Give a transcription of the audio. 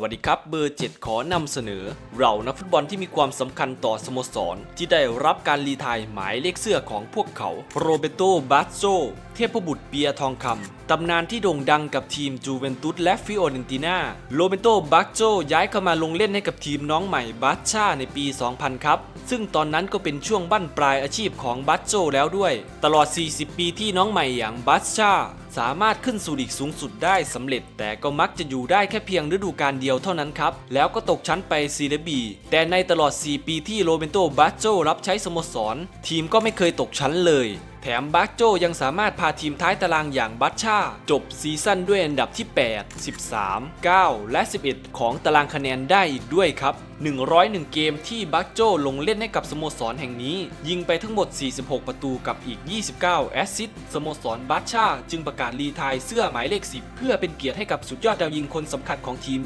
วัสดีครับเบอร์ 7 ขอนำเสนอ เรานักฟุตบอลที่มีความสำคัญต่อสโมสร ที่ได้รับการรีทายหมายเลขเสื้อของพวกเขา โรเบโต บาโซเทพบุตรเปียทองคำ ตำนานที่โด่งดังกับทีมจูเวนตุสและฟิโอเรนติน่า โรเบโตบาโซย้ายเข้ามาลงเล่นให้กับทีมน้องใหม่บาชาในปี 2000 ครับ ซึ่งตอนนั้นก็เป็นช่วงบั้นปลายอาชีพของบาโซแล้วด้วย ตลอด 40 ปีที่น้องใหม่อย่างบาชาสามารถขึ้นสู่ลีกสูงสุดได้สำเร็จ แต่ก็มักจะอยู่ได้แค่เพียงฤดูกาลเดียวเท่านั้นครับ แล้วก็ตกชั้นไปซีเรบี แต่ในตลอด 4 ปีที่โรเบนโตบาโจรับใช้สโมสร ทีมก็ไม่เคยตกชั้นเลย แถมบาโจยังสามารถพาทีมท้ายตารางอย่างบัตชาจบซีซั่นด้วยอันดับที่ 8 13 9 และ 11 ของตารางคะแนนได้อีกด้วยครับ 101 เกมที่บักโจลงเล่นให้กับสโมสรแห่งนี้ ยิงไปทั้งหมด 46 ประตูกับอีก 29 แอสซิสต์สโมสรบัตชา จึงประกาศรีไทายเสื้อหมายเลข 10 เพื่อเป็นเกียรติให้กับสุดยอดดาวยิงคนสำคัญของทีม